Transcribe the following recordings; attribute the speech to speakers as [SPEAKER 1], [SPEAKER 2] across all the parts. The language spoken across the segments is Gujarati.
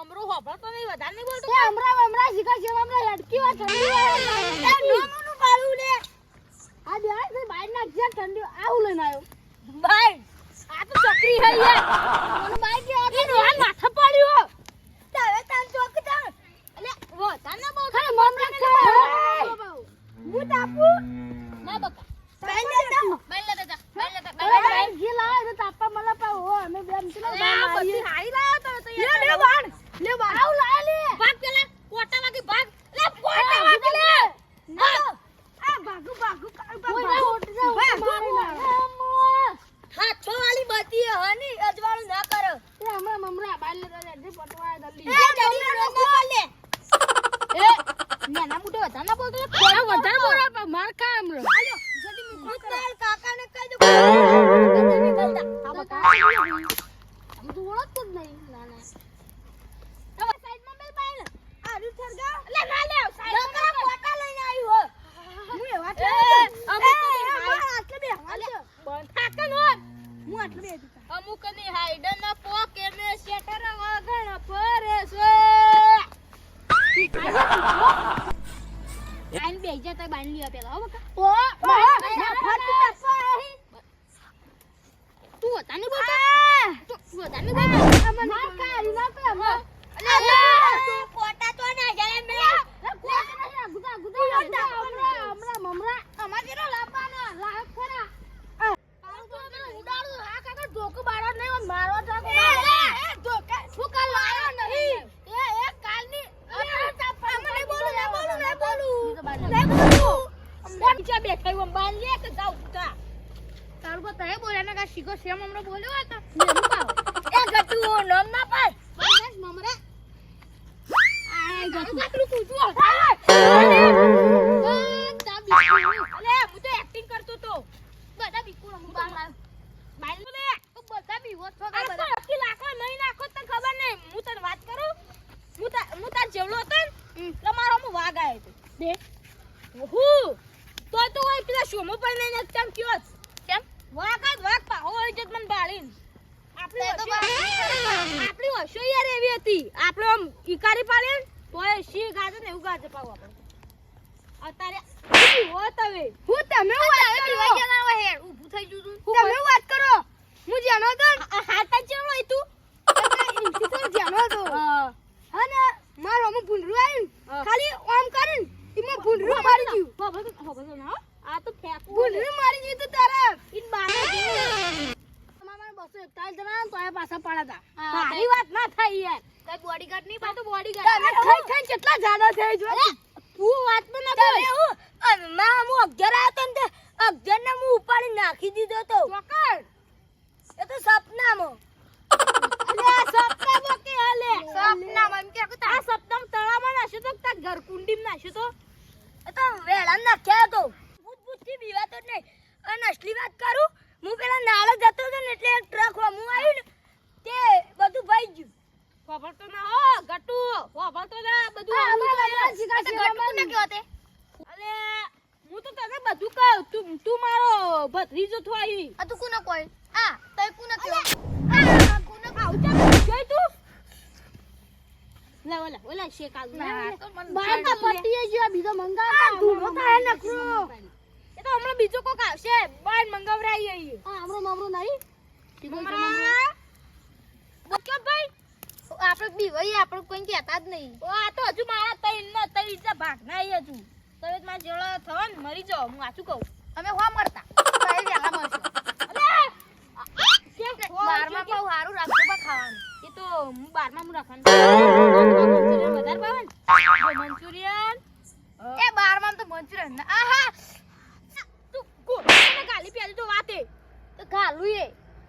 [SPEAKER 1] મમરો હોભળો તો નહીં વધારે નહીં બોલતો
[SPEAKER 2] એ હમણાં હમણાં શીખા છે હમણાં હેડકી વાત ઠંડી
[SPEAKER 1] નોમનું પાડું લે.
[SPEAKER 2] આ દેવાય છે બહાર ના જે ઠંડી આવું લઈને આવ્યો.
[SPEAKER 1] ભાઈ આ તો હે યાર.
[SPEAKER 2] મને કે
[SPEAKER 1] માથે પડ્યો તારે તાન ચોક તાન એટલે વો તાને બહુ
[SPEAKER 2] ખાલી મમરા ખા
[SPEAKER 1] હું તાપું? ના બકા.
[SPEAKER 2] બાઈક લેતા
[SPEAKER 1] બાઈ લેતા જા લેતા
[SPEAKER 2] અરે
[SPEAKER 1] બાઈ
[SPEAKER 2] બાઈક લાવે તો તાપા મને પાવ હો અમે બેન ચલો
[SPEAKER 1] આ બધી હારી તો તો યાર.
[SPEAKER 2] લે બાણ લે આવું લાય લે.
[SPEAKER 1] ભાગ પેલા કોટા વાગી ભાગ લે. કોટા વાગી લે
[SPEAKER 2] આ ભાગુ ભાગુ મારી ના
[SPEAKER 1] હાથો વાળી બતી હની અજવાળું ના કરો
[SPEAKER 2] એ હમણાં મમરા બાઈક લેતા રે જે પટવાય
[SPEAKER 1] એ
[SPEAKER 2] દલ્લી
[SPEAKER 1] જલ્દી રોકો લે એ નાના મોટો વધારે ના બોલતો
[SPEAKER 2] આ વધારે બોલે પણ માર ખા હમણાં
[SPEAKER 1] આલ્યો જલ્દી મૂકો તાર કાકાને કહી દો કદે નીકળતા
[SPEAKER 2] આ બકા આમ તો ઓળખતો જ નહીં ના ના
[SPEAKER 1] હવે સાઈડમાં બેલ બાઈલ આડું થરગા લે ના લે સાઈડમાં કોટા લઈને આવ્યો
[SPEAKER 2] હું એવા
[SPEAKER 1] એ અમુક આટલે બે બંધ થાકન હો
[SPEAKER 2] હું આટલું બે દીધા
[SPEAKER 1] અમુકની હાઈડન ના પોકે ને શેટર વગણ ફરે છે આઈન બે જતા બાંધ લ્યો પેલા હો બકા
[SPEAKER 2] ઓ
[SPEAKER 1] ના,
[SPEAKER 2] ફાટી ટપાઈ
[SPEAKER 1] તું હતા ને બોલતો તું હતા ને બોલતો
[SPEAKER 2] માર ખા રી ના પે હમણાં
[SPEAKER 1] અલે તું કોટા તો ના જાય મે
[SPEAKER 2] ગુદા ગુદા હમણાં હમણાં મમરા
[SPEAKER 1] અમાર જેરો લાવવાનો
[SPEAKER 2] લાવ ખરા તારું તો પેલો ઉડાડું હા કાકા ધોકો બાળો નહીં મારવા જાગો
[SPEAKER 1] એ ધોકા
[SPEAKER 2] શું કાલ લાયો નહીં એ એ કાલની
[SPEAKER 1] આમાં નહીં બોલું નહીં બોલું નહીં બોલું
[SPEAKER 2] નહીં
[SPEAKER 1] બોલું નીચે બેઠા હું બાંધ લે કે જાવ તા
[SPEAKER 2] તારું કો તય બોલ્યા ને કા શીખો સેમ હમણાં બોલ્યો હતો
[SPEAKER 1] એ ગટુ નામ ના પાડ
[SPEAKER 2] બસ મમરા આય ગતું
[SPEAKER 1] ગટુ કૂદું
[SPEAKER 2] તાબી
[SPEAKER 1] અલે હું તો એક્ટિંગ કરતો તો.
[SPEAKER 2] બધા બીકુડા હું બાર લાવ.
[SPEAKER 1] બાંધ લે
[SPEAKER 2] બધા બી હોત છો
[SPEAKER 1] આ અકી લાખો નહીં નાખો તને ખબર નહીં. હું તને વાત કરું? હું તાર હું તાર જેવડો હતો ને હું આવ્યો હતો.
[SPEAKER 2] દે
[SPEAKER 1] હું તો તો હોય પેલા શોમો પર નહીં ચમ કયો
[SPEAKER 2] કેમ?
[SPEAKER 1] વાઘ જ પાહો હોય છે મને બાળીને આપણી
[SPEAKER 2] તે તો
[SPEAKER 1] આપણી યાર એવી હતી. આપણે આમ ઈકારી પાડે તોય શી ગાજે ને એવું ગાજે પાવ આપણે. અત્યારે હો તમે
[SPEAKER 2] હું તમે વાત કરો.
[SPEAKER 1] જણા હેડ ઊભું થઈ ગયું તું.
[SPEAKER 2] તમે વાત કરો. હું જાણો તો
[SPEAKER 1] જ જેવડો હોય તું.
[SPEAKER 2] ઇન્સી તો જાણો તો હા. ને મારો અમુક ભૂંડરું આવ્યું ખાલી આમ કરીને એમાં ભૂંડરું મારી ગયું.
[SPEAKER 1] બાબા તો બાબા ના હો. આ તો ફેંકવું
[SPEAKER 2] ભૂંડરું મારી ગયું તો તારા
[SPEAKER 1] ઈન બાને
[SPEAKER 2] મારા બસો એકતાલીસ જણા તો એ પાછા પાડ્યા હતા
[SPEAKER 1] મારી વાત ના થાય યાર
[SPEAKER 2] કઈ બોડીગાર્ડ નહીં
[SPEAKER 1] આ તો બોડીગાર્ડ
[SPEAKER 2] તમે ખાઈ ખાઈ કેટલા જાડા થઈ જો
[SPEAKER 1] તું વાત તો ના કરે હું અને માં હું અગિયાર આવ્યો તો ને તે અગિયાર ને હું ઉપાડી નાખી દીધો તો
[SPEAKER 2] ચોકર
[SPEAKER 1] એ તો સપનામાં અલે સપનામાં કે હાલે
[SPEAKER 2] સપનામાં એમ કે
[SPEAKER 1] આ સપનામાં તળાવમાં નાખ્યો તો તાર ઘર કુંડીમાં નાખ્યો તો એ તો વેળા નાખ્યા તો ભૂત ભૂતથી બીવાતો જ નહીં અને અસલી વાત કરું હું પેલા નાળે જતો હતો ને એટલે એક ટ્રક હું આવ્યું ને તે બધું ભાઈ ગયું ખબર તો ના હો ગટુ. ખબર તો ના બધું તો ગટુ ને
[SPEAKER 2] માં
[SPEAKER 1] કહેવાતે. અલે હું તો તને બધું કહું તું તું મારો ભત્રીજો થોઈ
[SPEAKER 2] આ તું કોને કોઈ આ તય કોને કયો
[SPEAKER 1] આ કોને આવું જોઈ તું. લે ઓલા ઓલા શેક આલુ.
[SPEAKER 2] ના, બાર તો પટ્ટીએ જો બીજો મંગાવતા
[SPEAKER 1] આ ધૂળો હે નકરો. એ તો હમણાં બીજો કોક આવશે. બાર મંગાવરાઈ આઈએ
[SPEAKER 2] હા હમણાં મમરું નહીં
[SPEAKER 1] મમરા બોક્યો ભાઈ
[SPEAKER 2] આપણે બીવાઈ આપણે કોઈ કહેતા જ નહીં.
[SPEAKER 1] ઓ આ તો હજુ મારા તૈન ન તૈન જા ભાગ ના આઈ હજુ. તમે જ મારા જેવડા થવા ને મરી જાઓ હું આછું કહું.
[SPEAKER 2] અમે હો મરતા. તય વેલા
[SPEAKER 1] અલે!
[SPEAKER 2] બારમાં રાખજો ખાવાનું.
[SPEAKER 1] એ તો હું બારમાં હું રાખવાનું વધારે ભાવે ને? મંચુરિયન
[SPEAKER 2] એ બારમાં તો મંચુરિયન ના. આહા!
[SPEAKER 1] તું કોને ગાલી પેલી તો વાતે.
[SPEAKER 2] તો ખાલું એ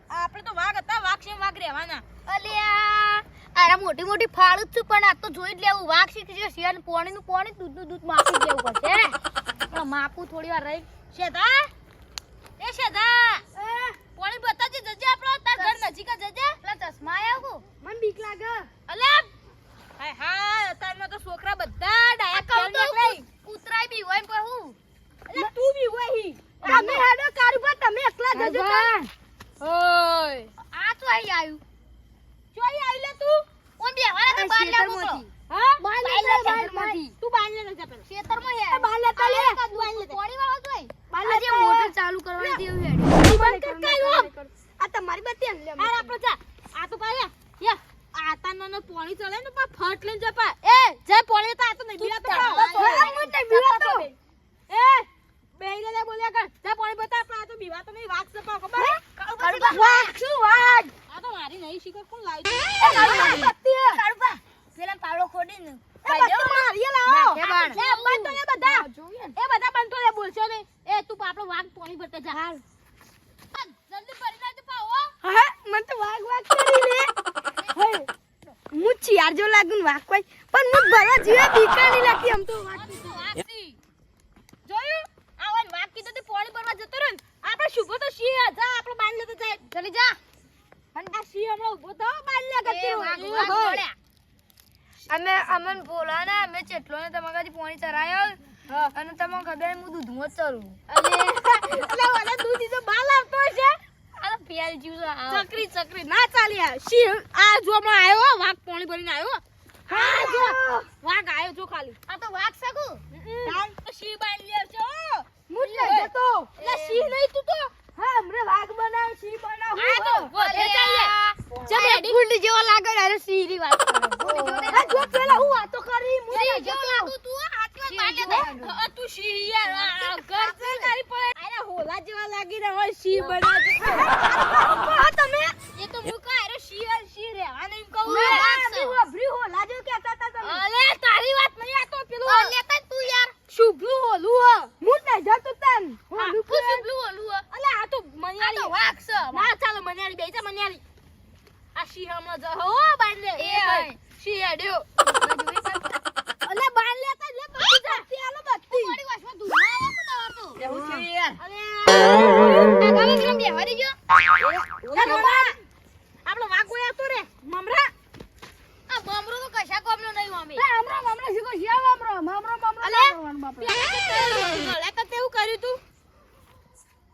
[SPEAKER 1] આપણે તો વાઘ હતા વાઘ છે વાઘ રહેવાના.
[SPEAKER 2] અલ્યા! અરે મોટી મોટી ફાળું જ છું પણ આ તો જોઈ જ લેવું. વાઘ શીખી છે શિયાળ પોણી નું પોણી દૂધનું દૂધ માપી જ લેવું પડશે પણ માપું થોડી વાર રહી.
[SPEAKER 1] શેતા એ શેતા પોણી બતાજે જજે આપણો તાર ઘર નજીક જજે.
[SPEAKER 2] પેલા ચશ્મા આવ્યો મને બીક લાગે.
[SPEAKER 1] અલે હાય હા અત્યારમાં તો છોકરા બધા ડાયા ખેલ નીકળે.
[SPEAKER 2] કૂતરાય બી હોય પણ હું
[SPEAKER 1] અલે! તું બી હોય હી.
[SPEAKER 2] તમે હેડો કારુબા તમે એકલા જજો.
[SPEAKER 1] ઓય!
[SPEAKER 2] આ તો અહીં આવ્યું.
[SPEAKER 1] ચોઈ આઈ લે તું
[SPEAKER 2] બેહવાના તો બહાર લેવું તો.
[SPEAKER 3] હા
[SPEAKER 2] બહાર લે, બહાર,
[SPEAKER 3] બાર,
[SPEAKER 2] બહાર.
[SPEAKER 3] બાર. તું બાર લે ને જા પેલા.
[SPEAKER 2] ખેતરમાં હે.
[SPEAKER 3] એ બહાર લેતા લે.
[SPEAKER 2] આ એક જ પોણી વાળો જોઈ.
[SPEAKER 3] બહાર લે.
[SPEAKER 2] મોટર ચાલુ કરવાની હતી એવું
[SPEAKER 3] બંધ કર કાઢ્યો. આ તમારી બત્તી લે.
[SPEAKER 1] હાર આપણો જા આ તો પાયા યા આતા નો નો પોણી ચલે ને પા ફટ લઈને જપા એ જે પોણી તો આ તો નહીં બીલા તો.
[SPEAKER 3] હા.
[SPEAKER 1] એ બેહીને લે બોલ્યા કર. જા પાણી બતા પણ આ તો બીવા તો નહીં વાગ સપા ખબર?
[SPEAKER 3] કાળુબા, શું વાઘ?
[SPEAKER 1] આ તો મારી નહીં શીખર કોણ લાવી
[SPEAKER 3] હે. કાળુબા, પેલા પાવડો
[SPEAKER 1] બધા
[SPEAKER 2] ને.
[SPEAKER 1] એ બધા બંધ લે બોલશો ને એ તું આપણો વાગ પોણી ભરતા જા. હાલ. જલ્દી ભરી નાખજો પાવ હો.
[SPEAKER 3] મને તો વાઘ વાઘ કરી લે. હે, હું ચિયાર જો લાગુ વાઘ કોઈ પણ હું ભરા જીવે દીકરી નહીં લાગતી આમ તો વાઘ.
[SPEAKER 1] આ તો વાગતી. જોયું આ ઓય કીધું ભરવા જતો રહ્યો ને આપણે શુભો તો સિંહ જા આપણો બાંધ લેતો જાય.
[SPEAKER 2] જલ્દી જા.
[SPEAKER 1] અને આ સિંહ હમણાં ઊભો થયો બાંધ લે
[SPEAKER 2] અમે અમન બોલા ને અમે ચેટલો ને તમારા કાંઈ પોણી ચરાયો અને તમને ખબર હું દૂધ જ ચરું
[SPEAKER 1] અલે અલે દૂધ તો બાલ આવતો છે
[SPEAKER 2] આ તો પેલ જીવ
[SPEAKER 1] ચકરી ચકરી. ના ચાલી. આ સિંહ આ જો હમણાં આવ્યો હો, વાઘ પોણી ભરીને આવ્યો. હા જો વાઘ આવ્યો જો ખાલી.
[SPEAKER 2] આ તો વાઘ શકું
[SPEAKER 1] તાન તો સિંહ બાંધ લે છે હો.
[SPEAKER 3] હું જ નહીં જતો.
[SPEAKER 1] એટલે સિંહ નહીં તું તો
[SPEAKER 3] હા, હમણાં વાઘ બનાવ, સિંહ બનાવ.
[SPEAKER 1] આ તો વધે ચાલે
[SPEAKER 2] ચમ એડી ગુંડી જેવો લાગે ને અરે સીરી વાત કરે ગુંડી જેવો
[SPEAKER 3] આ જો પેલા હું વાતો કરી, હું
[SPEAKER 2] સીરી
[SPEAKER 3] નહીં
[SPEAKER 2] જેવો
[SPEAKER 3] જતો.
[SPEAKER 2] લાગુ તું હાથમાં બાંધે દે.
[SPEAKER 1] અ, તું સિંહ યાર આ- આ ઘર છે તારી પડે અરે હોલા જેવા લાગીને હોય સિંહ બનાવજો
[SPEAKER 3] હા, તમે
[SPEAKER 1] એ તો હું કહું અરે સિંહ અને સિંહ રહેવાનું એમ કહું
[SPEAKER 3] ના,
[SPEAKER 1] યાર.
[SPEAKER 3] ના, બી વાભરી હોલા જેવું કહેતા હતા તમે.
[SPEAKER 1] અલે તારી વાત નહીં આ તો પેલું
[SPEAKER 2] આ લેતા તું યાર
[SPEAKER 1] શુભલું હોલું હ
[SPEAKER 3] હું જ નહીં જતો તન.
[SPEAKER 1] હા,
[SPEAKER 3] હોલું
[SPEAKER 1] તું
[SPEAKER 3] કે-
[SPEAKER 1] શુભલું હોલું હ અલે આ તો
[SPEAKER 2] આ તો
[SPEAKER 1] મનિયારી
[SPEAKER 2] વાઘ છે
[SPEAKER 1] ના ચાલો મનિયારી બેસી જા મનિયારી આ સિંહ હમણાં જ હો બાંધ લે
[SPEAKER 2] એ હોય.
[SPEAKER 1] સિંહ હેડ્યો અલે બાંધ લે તા લે બત્તી જા
[SPEAKER 3] બત્તી આલો, બત્તી.
[SPEAKER 2] મારી વાસમાં દૂધ આવે છે તમાર તો
[SPEAKER 3] એવું છે યાર.
[SPEAKER 1] અલે
[SPEAKER 2] આ ગામે ગ્રામ બેહવા દેજો
[SPEAKER 1] ચાલો બાંધ. આપણો વાઘો આતો રે મમરા
[SPEAKER 2] આ બમરો તો કશા કોમનો નહીં મમ્મી
[SPEAKER 3] એ હમણાં હમણાં શીખો, શિયાળ હમણાં, હમણાં, હમણાં
[SPEAKER 1] અલે.
[SPEAKER 3] ના કરવાનું બાપરે.
[SPEAKER 1] ગળે તો તેવું કર્યું તું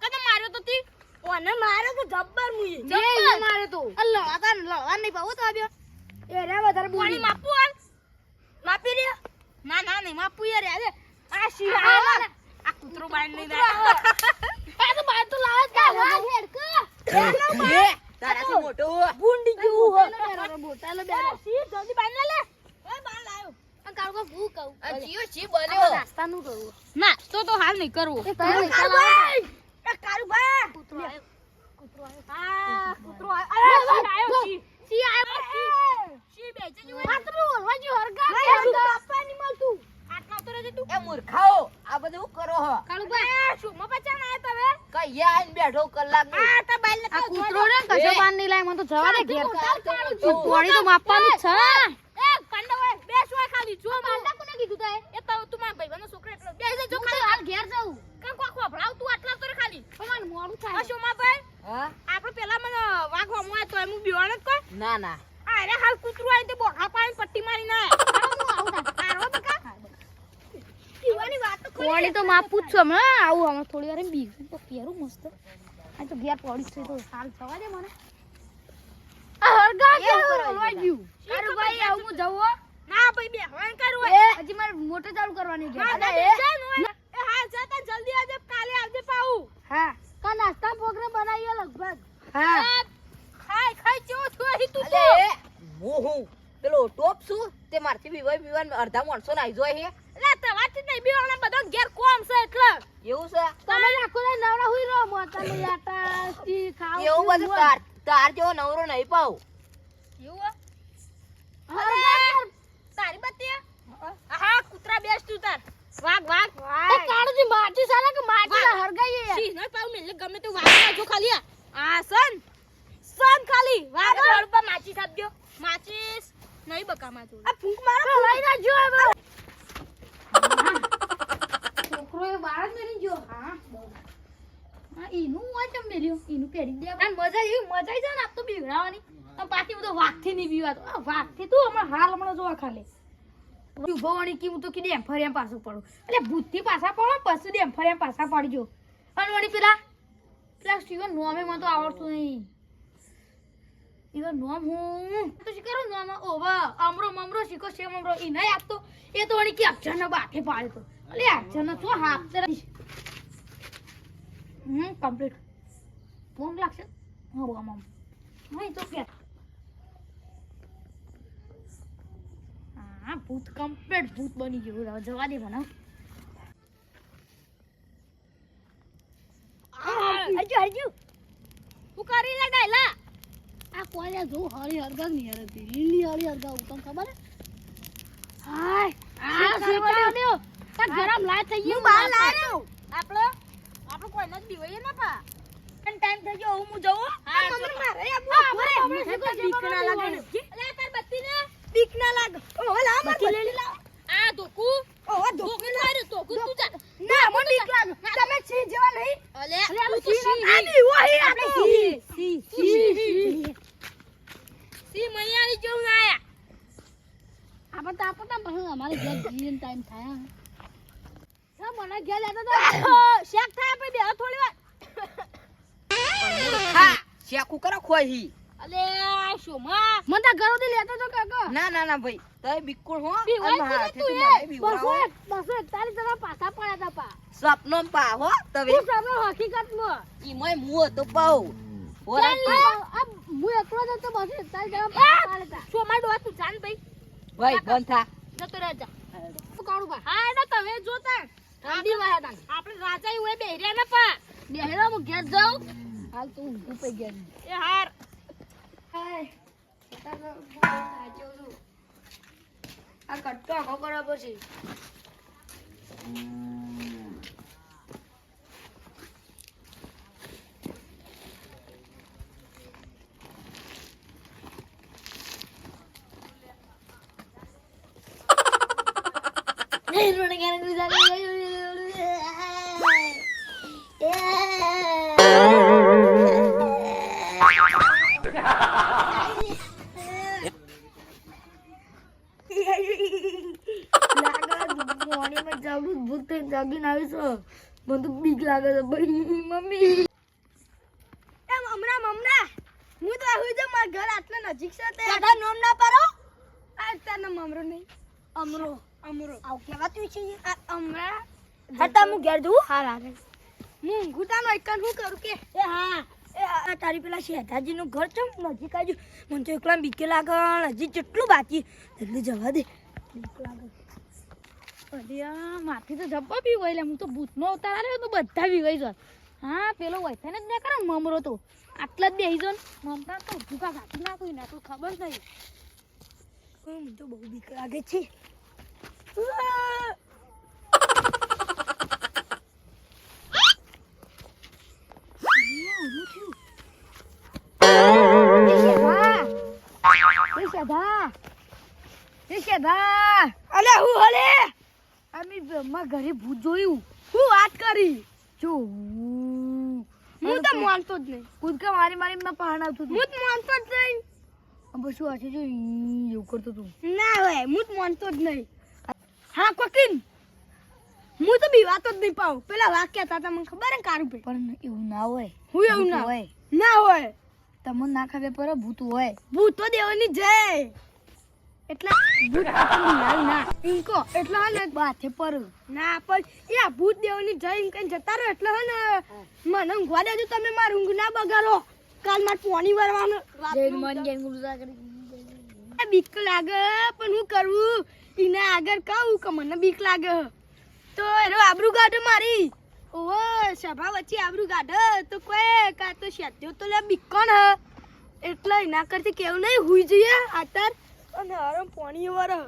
[SPEAKER 1] કદે માર્યો તો તી
[SPEAKER 3] ઓને મારે તો જબ્બર મુઈ.
[SPEAKER 2] બે ઈને મારે તો આ લડતા ને લડવા નહીં પાવું તો આવ્યો
[SPEAKER 3] એ રે વધારે
[SPEAKER 1] પાણી
[SPEAKER 3] બોલી.
[SPEAKER 1] માપું હાલ
[SPEAKER 3] માપી રે.
[SPEAKER 1] ના ના નહીં માપું યાર અરે આ સિંહ
[SPEAKER 2] આ
[SPEAKER 1] આવ્યો
[SPEAKER 2] ના,
[SPEAKER 1] ને. આ કૂતરો બાંધ નહીં
[SPEAKER 2] આ તો બહાર તો લાવે જ ના હેડક
[SPEAKER 3] તારાથી મોટો. ભૂંડી જેવું હોય.
[SPEAKER 2] બોટાલો
[SPEAKER 1] સિંહ જલ્દી બાંધ લે લે? ઓય બાંધ લાયો.
[SPEAKER 2] આ કાળકો ભૂ કહું.
[SPEAKER 1] આ જીઓ સિંહ
[SPEAKER 2] આ તો નાસ્તાનું કહું
[SPEAKER 1] ના તો તો હાલ નહીં કરવું.
[SPEAKER 2] એ
[SPEAKER 3] કારુભાઈ! એ કારુભાઈ!
[SPEAKER 2] કૂતરો આવ્યો કૂતરો આવ્યો.
[SPEAKER 1] આ કૂતરો આવ્યો. અરે આવ્યો સિંહ
[SPEAKER 2] સી આવ્યો? સી
[SPEAKER 1] સિંહ બેસે જો
[SPEAKER 2] પાતરું હલવા હરગા
[SPEAKER 3] હજુ મળતું.
[SPEAKER 1] આટલા તો રહેજે તું.
[SPEAKER 4] એ મૂર્ખાઓ આ બધું કરો હો?
[SPEAKER 1] કાળુભાઈ શું મપચાન આયા તમે
[SPEAKER 4] કઈ આઈને બેઠો કલાક
[SPEAKER 1] આ તો બાઈલ ને
[SPEAKER 2] આ કૂતરો ને કશો નહીં લાય મને તો જવા દે ઘેર. પાણી તો માપવાનું છે.
[SPEAKER 1] એ કંડો બેસ હોય ખાલી જો
[SPEAKER 2] બાંધા કોને કીધું તે
[SPEAKER 1] એ? તો તું મારા ભાઈબંધનો છોકરો એટલો બેસ જો ખાલી.
[SPEAKER 2] હાલ ઘેર જાઉં.
[SPEAKER 1] કાં કોક ભરાવ તું આટલા તો ખાલી.
[SPEAKER 2] પણ મોડું થાય.
[SPEAKER 1] શું માં ભાઈ
[SPEAKER 4] હા?
[SPEAKER 1] આપણે પેલા મને વાઘો મો તો હું બિવાણ જ કોઈ
[SPEAKER 4] ના ના.
[SPEAKER 1] આ અરે હાલ કૂતરો આઈ તે બોખા પાણી પટ્ટી મારી ના
[SPEAKER 2] હું આવું થાય
[SPEAKER 1] આરો બકા પીવાની વાત તો કોઈ
[SPEAKER 2] પોણી તો માં પૂછો હમણાં. આવું હમણાં થોડી વાર બીજું તો પહેરું મસ્ત. આ તો ઘેર પડી છે તો સાલ થવા દે મને. આ હરગા કે હલવા ગયું? અરે ભાઈ આવું હું જવું
[SPEAKER 1] ના ભાઈ બે હવાન કરું
[SPEAKER 2] હજી મારે મોટર ચાલુ કરવાની છે.
[SPEAKER 1] ના, ના, જા ને હોય. એ હા જા જલ્દી આવજે કાલે આવજે પાઉ
[SPEAKER 2] હા. કા નાસ્તા પ્રોગ્રામ બનાવીએ લગભગ.
[SPEAKER 3] હા.
[SPEAKER 1] ખાઈ ખાઈ ચેવો છું તું તો
[SPEAKER 4] હું હું. પેલો ટોપ છું તે મારથી બીવાય બીવાન અડધા માણસો નાઈ જોય હે.
[SPEAKER 1] એટલે વાત નહીં બધો ઘેર કોમ છે એટલે
[SPEAKER 4] એવું છે
[SPEAKER 2] તમે આખો દાડો નવરા હુઈ રહો મોટા ને લાટા તી ખાવ
[SPEAKER 4] એવું બધું તાર તાર જેવો નવરો નહીં પાવ
[SPEAKER 1] એવું તારી બત્તી હા? કૂતરા બેસ તું તાર. વાઘ વાઘ.
[SPEAKER 2] એ કાળજી માટી સાલા કે માટી
[SPEAKER 1] વાહ.
[SPEAKER 2] યાર?
[SPEAKER 1] સિંહ નહીં પાઉં મેલે ગમે તે વાઘ નાખજો ખાલી આ. સન સન ખાલી. પર માચીસ. નહીં બકામાં જોડે.
[SPEAKER 3] આ ફૂંક મારો
[SPEAKER 2] લઈ નાખજો હવે છોકરો એ બાળ જ હા હા એનું હોય ચમ મેલ્યો. એનું પહેરી દે અને મજા એવી મજા આવી જાય ને આપ તો બીવડાવવાની અને પાછી બધો વાઘથી નહીં બીવાતો આ વાઘથી તું હમણાં હાલ હમણાં જોવા ખાલી. ઊભો વળી કી હું તો કીધું એમ ફરી એમ પાછું પડું. એટલે ભૂતથી પાછા પડો પછી એમ ફરી એમ પાછા પડજો. અને વળી પેલા પેલા સ્ટીવન નોમે મને તો આવડતું નહીં. એનો નોમ હું તો શીખરો નામ. ઓવા અમરો મમરો શીખો છે મમરો ઈ નહીં આપતો. એ તો વણી કે અક્ષર ના બાથે પાડતો અલે અક્ષર હાથ તો હાફ તરફ હમ કમ્પ્લીટ ફોન લાગશે? હા આમ આમ. નહીં તો કે હા ભૂત કમ્પ્લીટ ભૂત બની ગયું. જવા દે મને.
[SPEAKER 3] હરજુ હરજુ
[SPEAKER 1] હું લે ડાયલા
[SPEAKER 2] આ કોઈને જો હરી હરગા ની હર હતી. લીલી હરી હરગા ખબર હાય. આ સેવા દે. તા ગરમ લાય થઈ ગયું.
[SPEAKER 3] બહાર
[SPEAKER 1] આપણો આપણો કોઈને જ બીવાઈએ ના પા.
[SPEAKER 3] પણ ટાઈમ થઈ ગયો હું જઉં
[SPEAKER 1] હા,
[SPEAKER 3] મમ્મી. મારે
[SPEAKER 2] આપણે- આપણે
[SPEAKER 3] બીક ના લાગે
[SPEAKER 2] શીખો.
[SPEAKER 1] અલે તાર બત્તી ને
[SPEAKER 3] બીક ના લાગે. ઓ લા માર
[SPEAKER 2] બત્તી
[SPEAKER 3] લાવ.
[SPEAKER 1] આ ધોકુ.
[SPEAKER 3] ઓ ધોકી
[SPEAKER 1] મારે ધોકુ તું જા.
[SPEAKER 3] ના મને બીક લાગે તમે છી જેવા નહીં.
[SPEAKER 1] અલે
[SPEAKER 2] અલે, આ
[SPEAKER 1] તું
[SPEAKER 2] સી
[SPEAKER 1] સી
[SPEAKER 3] આ બી ઓહી આ તો
[SPEAKER 2] સી
[SPEAKER 1] તું સી સી મૈયારી જેવું આયા.
[SPEAKER 2] આપણે તો આપણે તો અમારે ઘેર જીન ટાઈમ થાય. હા મને ઘેર જતા તો
[SPEAKER 1] શેક થાય પછી બે થોડી વાર.
[SPEAKER 4] હા શેકું કરો ખોઈ
[SPEAKER 1] અલે આ શોમાં
[SPEAKER 2] મને તો લેતો તો કાકા
[SPEAKER 4] ના ના ના ભાઈ. હો.
[SPEAKER 1] તું એ.
[SPEAKER 2] બસો બસો પડ્યા પા.
[SPEAKER 4] પા હો
[SPEAKER 2] તું
[SPEAKER 4] તો. પાઉ ઓરા
[SPEAKER 2] આ એકલો જ હતો બસો એકતાલીસ જણા પાછા પડ્યા હતા
[SPEAKER 1] શોમાં ડોવા તું? જાન ભાઈ.
[SPEAKER 4] ભાઈ બંધ થા.
[SPEAKER 1] જતો રહે જા
[SPEAKER 2] બા
[SPEAKER 1] હા તમે જોતા.
[SPEAKER 2] ઠંડી વાયા તા
[SPEAKER 1] આપણે રાજા એવું એ બેહર્યા ના પા
[SPEAKER 2] બેહેરા હું ઘેર જાઉં? હાલ તું ઊંઘું પઈ ગયા
[SPEAKER 1] એ હાર.
[SPEAKER 3] આ કટ્ટો આખો કરવા પછી મને તો બીક લાગે છે ભાઈ મમ્મી એમ હમણાં મમરા હું તો આવી જાઉં મારા ઘર આટલા નજીક છે તે. તારા નોમ ના પારો આ તારા મમરો નહીં. અમરો. અમરો. આવું કહેવાતું છે આ અમરા. હતા હું ઘેર જઉં. હા હા હું ઊંઘુતાનો એકન શું કરું કે? એ હા. એ તારી પેલા શેઠાજીનું ઘર છે નજીક આવજો મને તો એકલા બીકે લાગે હજી જેટલું બાકી એટલે જવા દે. બીક લાગે.
[SPEAKER 2] અલ્યા માથી તો જબ્બા બી ગઈ હું તો ભૂતનો અવતાર આવ્યો તો બધા બી ગઈ હા, પેલો વૈસાને જ ના કરે મમરો તો. આટલા જ બેહી જો મમતા તો ભૂકા ઘાટી નાખું ને તો ખબર નહીં.
[SPEAKER 3] હું તો બહુ બીક લાગે છે. અલે હું હલે?
[SPEAKER 2] અમે મારા ઘરે ભૂત જોયું.
[SPEAKER 3] હું વાત કરી.
[SPEAKER 2] જો
[SPEAKER 3] હું તો માનતો જ નહીં.
[SPEAKER 2] કૂદકા મારી મારી માં પહાડ આવતું
[SPEAKER 3] હું જ માનતો જ નહીં.
[SPEAKER 2] પછી હશે જો એવું કરતો તું
[SPEAKER 3] ના હોય હું જ માનતો જ નહીં. હા કોકિન. હું તો બી વાતો જ નહીં પાઉં. પેલા વાક્ય હતા તમને ખબર હે કારું પે
[SPEAKER 2] પણ એવું ના હોય.
[SPEAKER 3] હું એવું ના
[SPEAKER 2] હોય.
[SPEAKER 3] ના હોય.
[SPEAKER 2] તમને ના ખબર પર ભૂત હોય.
[SPEAKER 3] ભૂતો દેવની જય. એટલે ભૂત ના ના. ઇંકો એટલે હે ને
[SPEAKER 2] બાથે પર.
[SPEAKER 3] ના પણ એ ભૂત દેવની જય ઇન જતા રહો એટલે હે ને મને ઊંઘવા દેજો તમે માર ઊંઘ ના બગાડો. કાલ માર પોણી વરવાનું
[SPEAKER 2] જય મન જય ગુરુદા કરી
[SPEAKER 3] બીક લાગે પણ હું કરું? એને આગળ કહું કે મને બીક લાગે. તો એનો આબરૂ ગાઢ મારી. ઓહો સભા વચ્ચે આબરૂ ગાઢ. તો કોઈ કા તો શેત્યો તો લે બીકોણ હ? એટલે એના કરતી કેવું નહીં હુઈ જઈએ આતર. અને આરામ પાણી વાળા.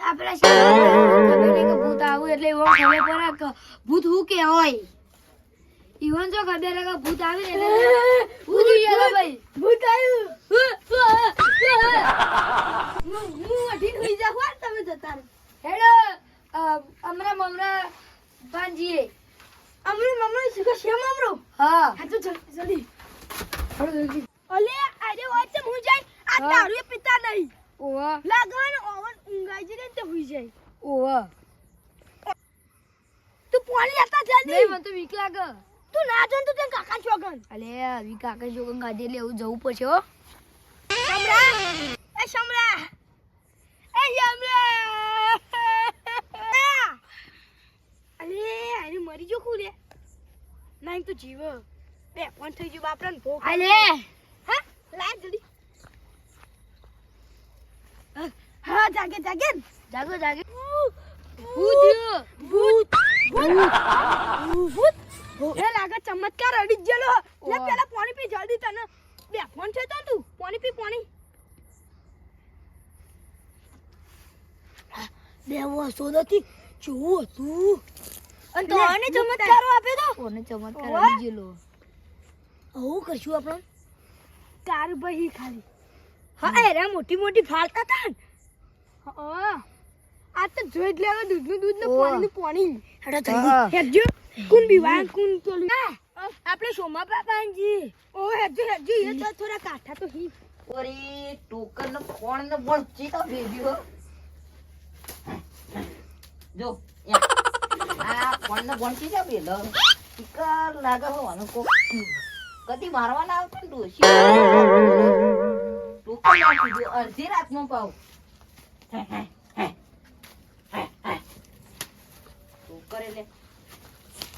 [SPEAKER 2] આપણા ભૂત આવું એટલે ભૂત હું કે હોય ઈવન જો ખબર કે ભૂત આવે ને ભૂત ગયો ભાઈ.
[SPEAKER 3] ભૂત આવ્યું. હું હું અઢી થઈ જા હોય તમે જતા
[SPEAKER 2] હેડો અમરા મમરા ભાંજીએ
[SPEAKER 3] અમરા મમરા શું કે શેમ અમરો? હા. હા તો જલ્દી જલ્દી. અલે આજે વાત હું જાય આ દારૂ પિતા નહીં.
[SPEAKER 2] ઓવા.
[SPEAKER 3] લાગણ ઓવન ઊંઘાઈ જઈને તે હોઈ જાય.
[SPEAKER 2] ઓવા.
[SPEAKER 3] તું પોણી જતા જલ્દી.
[SPEAKER 2] નહીં મને તો વીક લાગે.
[SPEAKER 3] તું ના જો તો કાકા છોકન
[SPEAKER 2] અલે આવી કાકા જો ગાડી લેવું જવું પડશે હો.
[SPEAKER 3] સમરા એ સમરા એ સમરા અલે આને મરી જો કુલે ના તો જીવ. બે પણ થઈ ગયું બાપરાને ભોગ
[SPEAKER 2] અલે
[SPEAKER 3] હા લા જલ્દી. હા જાગે જાગે.
[SPEAKER 2] જાગો જાગે.
[SPEAKER 3] ભૂત ભૂત ભૂત ભૂત. એ લાગે ચમત્કાર અડી ગયેલો. લે પેલા પાણી પી જલ્દી તને. બે ફોન છે તો તું? પાણી પી પાણી. બે વર્ષો નથી જોવું હતું. અને તો આને ચમત્કારો આપે તો?
[SPEAKER 2] કોને ચમત્કાર
[SPEAKER 3] ઓવા.
[SPEAKER 2] ગયેલો?
[SPEAKER 3] આવું કરશું આપણે? કાર ભાઈ ખાલી. હા. એરા મોટી મોટી ફાળતા હા. આ તો જોઈ જ લેવા દૂધનું દૂધ ને
[SPEAKER 2] ઓવા.
[SPEAKER 3] પાણીનું પાણી. હેડો
[SPEAKER 2] હા.
[SPEAKER 3] જલ્દી. હેડજો. કોણ બીવાય કોણ પેલું આપણે સોમા પાપાજી ઓ હજી હજી એ તો થોડા કાઠા તો હી.
[SPEAKER 4] ઓરે ટોકર નો કોણ ને બોલ ચીતા ભેજ્યો જો આ કોણ ને બોલ ચીતા ભેલો સ્પીકર લાગે હો આનો કોક કદી મારવાના આવતો ને ડોશી. ટોકર નાખી દો અડધી રાતમાં પાવ. ટોકર એટલે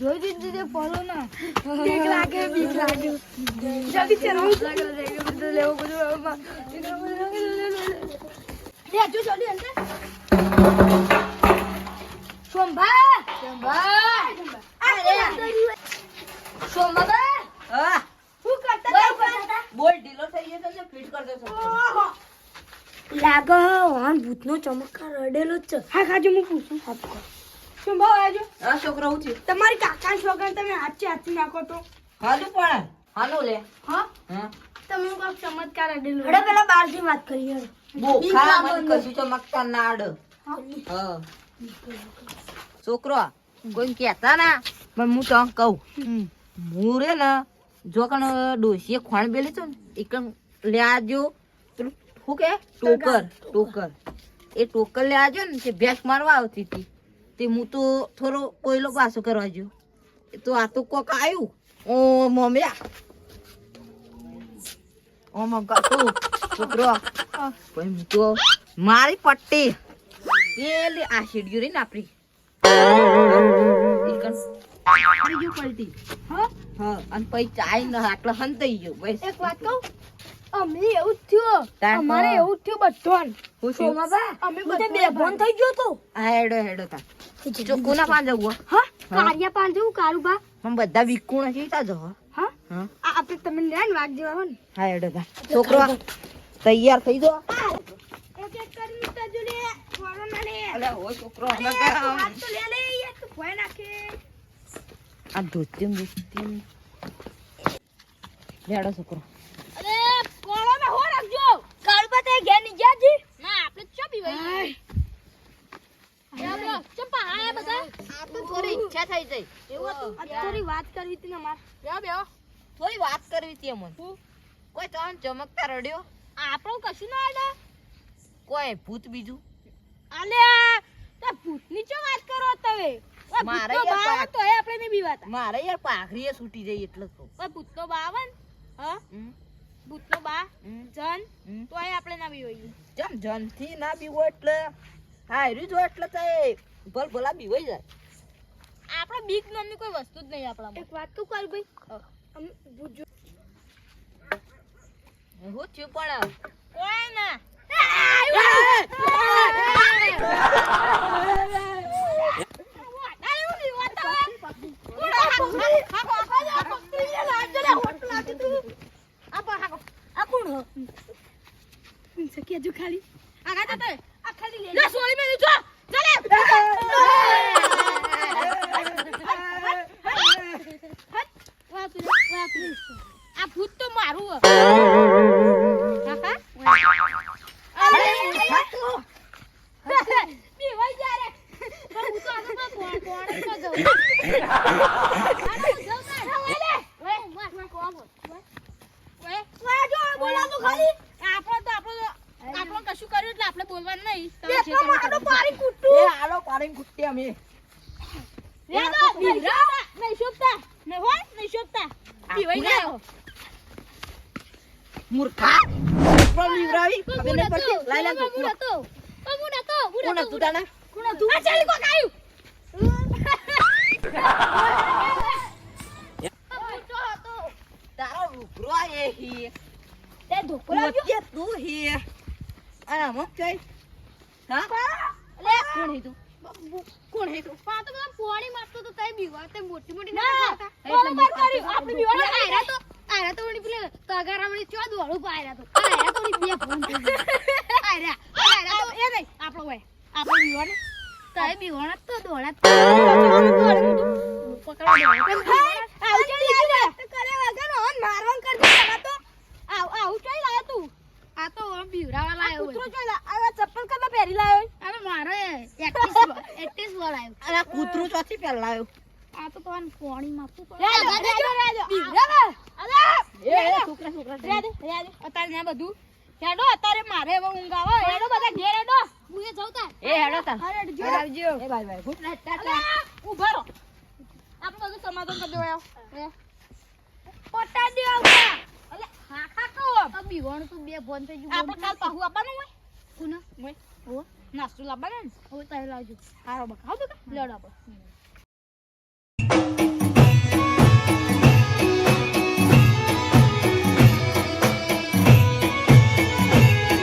[SPEAKER 2] જોઈ દીધી તે ફોલો ના.
[SPEAKER 3] બીક લાગે બીક લાગે. જલ્દી ચલો.
[SPEAKER 2] બધું લેવું બધું
[SPEAKER 3] હેડજો જલ્દી અંદર સોમભા સોમભા
[SPEAKER 4] હા.
[SPEAKER 3] શું કરતા
[SPEAKER 4] બોલ ઢીલો થઈ ગયો તો ફિટ કર દો છોકરો.
[SPEAKER 3] વાન ભૂતનો ચમત્કાર અડેલો જ છે. હા ખાજો હું પૂછું. આપકો શું ભાવ આજો?
[SPEAKER 4] હા છોકરો હું થયું
[SPEAKER 3] તમારી કાકા છોકરા તમે હાથે હાથી નાખો તો.
[SPEAKER 4] હાલો પણ. હાલો લે.
[SPEAKER 3] હા?
[SPEAKER 4] હા.
[SPEAKER 3] તમે કોઈક ચમત્કાર અડેલો હડે પેલા બહારથી વાત કરીએ
[SPEAKER 4] બોખા મન કશું ચમકતા ના આડ હા? છોકરો કોઈ કહેતા ના? પણ હું તો કહું. હું રે ને જો કણ ડોસીએ ખોણ બેલી છે ને એ કણ આજો. શું કે? ટોકર ટોકર. એ ટોકર આજો ને તે ભેંસ મારવા આવતી હતી. તે હું તો થોડો કોયલો પાછો કરવા જો તો આ તો કોક આવ્યું ઓ મમ્યા ઓ મમ્મા તું? છોકરો? હું તો મારી પટ્ટી. પેલી આ શેડ્યું રહી ને આપણી પલટી.
[SPEAKER 3] હા
[SPEAKER 4] હા, અને પછી ચાય ને આટલો હંતાઈ ગયો, બસ.
[SPEAKER 3] એક વાત કહું? અમે એવું જ થયું. અમારે એવું જ થયું બધોન.
[SPEAKER 4] હું છું
[SPEAKER 3] સોમાબા અમે બધે બે ફોન થઈ ગયો તો.
[SPEAKER 4] આ હેડો હેડો તા. જો કોના પાન જવું
[SPEAKER 3] હા? કારિયા પાન જવું કારું બા.
[SPEAKER 4] હમ બધા વિકુણ છે તા જો
[SPEAKER 3] હા.
[SPEAKER 4] હા?
[SPEAKER 3] આપણે તમે લેન વાગ જેવા હો ને
[SPEAKER 4] હા હેડો તા. છોકરો તૈયાર થઈ જો.
[SPEAKER 3] એક એક કરી મિસ્ટર જો લે કોરોના ને
[SPEAKER 4] અલે ઓ છોકરો
[SPEAKER 3] અરે, તું હાથ તો લે લે યાર તું ભય નાખે.
[SPEAKER 4] આ ધોતી ધોતી લેડો છોકરો
[SPEAKER 1] અરે કોળો હો રાખજો
[SPEAKER 3] કાળબા તે ઘેરની ગયા જી
[SPEAKER 1] ના આપણે ચો પીવાય ચંપા આયા બધા
[SPEAKER 4] આ તો થોડી ઈચ્છા થઈ જાય.
[SPEAKER 1] એવું હતું?
[SPEAKER 3] આ થોડી વાત કરવી હતી ને માર
[SPEAKER 1] બેહો બેહો.
[SPEAKER 4] થોડી વાત કરવી હતી અમને. કોઈ તો આમ ચમકતા રડ્યો?
[SPEAKER 1] આપણો કશું ના આલે.
[SPEAKER 4] કોઈ ભૂત બીજું?
[SPEAKER 1] આલે તે ભૂતની ચો વાત કરો તમે?
[SPEAKER 4] મારે યાર તો
[SPEAKER 1] તોય આપણે નહીં બીવાતા.
[SPEAKER 4] મારે યાર પાઘડીએ છૂટી જઈ એટલે તો.
[SPEAKER 1] ભૂત તો બાવન હા? ભૂતનો બા જન
[SPEAKER 4] તો
[SPEAKER 1] તોય આપણે ના બીવાઈએ.
[SPEAKER 4] જેમ જનથી ના બીવો એટલે હા જો એટલે તો ભલ ભલા બીવાઈ જાય.
[SPEAKER 1] આપણા બીક નામની કોઈ વસ્તુ જ નહીં આપણા
[SPEAKER 3] એક વાત તો કર ભાઈ. આમ બુજો
[SPEAKER 4] હું છું પણ
[SPEAKER 1] કોઈ ના.
[SPEAKER 2] સખી ખાલી
[SPEAKER 1] આગળ તો
[SPEAKER 2] આ ખાલી લે.
[SPEAKER 1] સોળી મેં જો ચાલે. આ ભૂત તો મારું હે. કાકા
[SPEAKER 2] બીવાઈ જા રે પણ હું તો આગળમાં કોણ કોણ તો જઉં આનો જઉં ના વે લે વે વે કોણ
[SPEAKER 1] ઓય,
[SPEAKER 3] વાહ, જો બોલાતું ખાલી
[SPEAKER 1] આપણો તો આપણો તો- આપણો કશું કર્યું એટલે આપણે બોલવાનું નહીં તમે જે
[SPEAKER 3] પેટમાં
[SPEAKER 1] કરવું
[SPEAKER 3] મારો
[SPEAKER 1] કરો.
[SPEAKER 3] પારી કૂટું
[SPEAKER 4] એ હાલો પાડીને કૂટતે અમે
[SPEAKER 1] રહેવા દો, નહીં શોભતા, નહીં શોભતા. નહીં હોય, નહીં શોભતા. પીવાઈ જાય.
[SPEAKER 4] મૂર્ખા પણ લીવડાવી ખબર નહીં પડતી લાઈ લાઈ
[SPEAKER 2] હું
[SPEAKER 4] ગોખલો.
[SPEAKER 2] નતો હું નતો હું
[SPEAKER 4] કોણ હતું તાના
[SPEAKER 1] આ ચાલી કોક આયુ.
[SPEAKER 4] તારો રૂપરો એ હી
[SPEAKER 3] તે ધોકો લાગ્યો
[SPEAKER 4] વચ્ચે તું હી અને અમુક હા?
[SPEAKER 2] લે કોણ હે તું? કોણ હે તું? પા તો બધા પોણી મારતો તો તઈ બીવા તે મોટી મોટી ના
[SPEAKER 1] માર કર્યું? આપણે બીવાના
[SPEAKER 2] આયરા તો આયરા તો ઓલી પેલે તગારામણી ચો દોડું પાયરા તો. આયરા તો ઓણી બે ફોન. આયરા આયરા તો
[SPEAKER 1] એ નહીં, આપણો હોય. આપણે બીવાના.
[SPEAKER 2] તઈ બીવાણા તો દોડા
[SPEAKER 3] આવું ચાલી આવ્યો. તો કરે વગર ઓન મારવાન કરજો પેલા તો
[SPEAKER 1] આવ- આવું ચાલી લાયો તું.
[SPEAKER 2] આ તો આમ બીવરાવા લાયો
[SPEAKER 1] કૂતરો
[SPEAKER 2] હોય.
[SPEAKER 1] ચાલી લાયો. આ ચપ્પલ કદમાં પહેરી લાયો?
[SPEAKER 2] હવે મારે એકટીસ
[SPEAKER 4] અને કૂતરું ચોથી પેલાયો
[SPEAKER 2] આ તો કોણ પાણી માપું પડે?
[SPEAKER 1] બધું. હેડો અત્યારે મારે હવે ઊંઘ આવે હેડો બધા ઘેર હેડો.
[SPEAKER 2] હું એ જઉં તાર.
[SPEAKER 4] એ હેડો તા
[SPEAKER 2] અરે જો.
[SPEAKER 4] આવજો એ બાય બાય
[SPEAKER 1] અલા! ઊભા રહો. આપણે બધું સમાધાન કરી દેવાયો. રે પટા દે આવતા અલે હા હા
[SPEAKER 2] આ બીવાણું તો બે ફોન થઈ ગયું.
[SPEAKER 1] આપણે કાલ પાહુ આપવાનું હોય.
[SPEAKER 2] કોના?
[SPEAKER 1] હોય. નાસ્તો લાવવાનો ને?
[SPEAKER 2] હવે તારે લાવજો
[SPEAKER 1] હારો બકા. હા બકા. લડો આપણે.